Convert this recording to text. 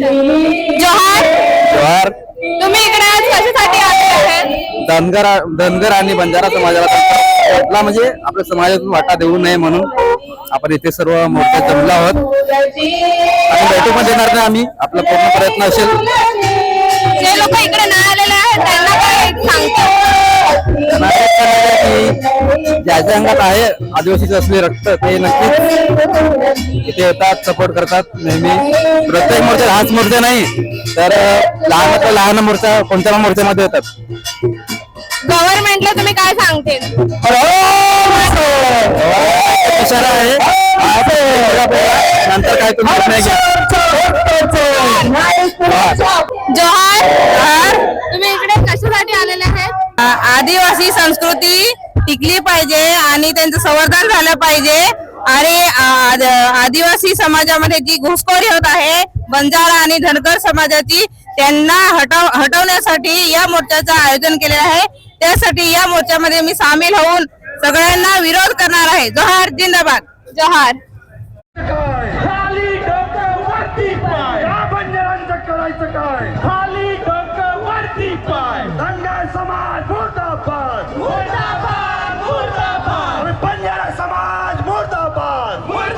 जोहार जवाहर तुम्ही इकडे आज कशासाठी आले आहेत? धनगर धनगर आणि बंजारा समाजाला वाटला म्हणजे आपल्या समाजातून वाटा देऊ नये म्हणून आपण इथे सर्व मोर्चा जमलो आहोत. आणि बैठकमध्ये येणार नाही आम्ही. आपला पूर्ण प्रयत्न असेल. जे लोक इकडे नाही आलेले आहेत त्यांना काय ज्याच्या अंगात आहे आदिवासीचे असले रक्त ते नक्कीच इथे येतात सपोर्ट करतात. नेहमी प्रत्येक मोर्चा हाच मोर्चा नाही तर लहान तर लहान मोर्चा कोणत्या पण मोर्चामध्ये येतात. गव्हर्नमेंटला तुम्ही काय सांगते? इशारा आहे. नंतर काय तुम्ही जोहार तुम्ही इकडे कशासाठी आलेले आहेत? आदिवासी संस्कृती टिकली पाहिजे आणि त्यांचं संवर्धन झालं पाहिजे. आणि आद- आदिवासी समाजामध्ये जी घुसखोरी होत आहे बंजारा आणि धनगर समाजाची त्यांना हटव हटवण्यासाठी या मोर्चाचं आयोजन केलेलं आहे. त्यासाठी या मोर्चामध्ये मी सामील होऊन सगळ्यांना विरोध करणार आहे. जोहार जिंदाबाद. जोहार. करायचं काय? खाली डोकं वरती पाय. दंगा समाज What?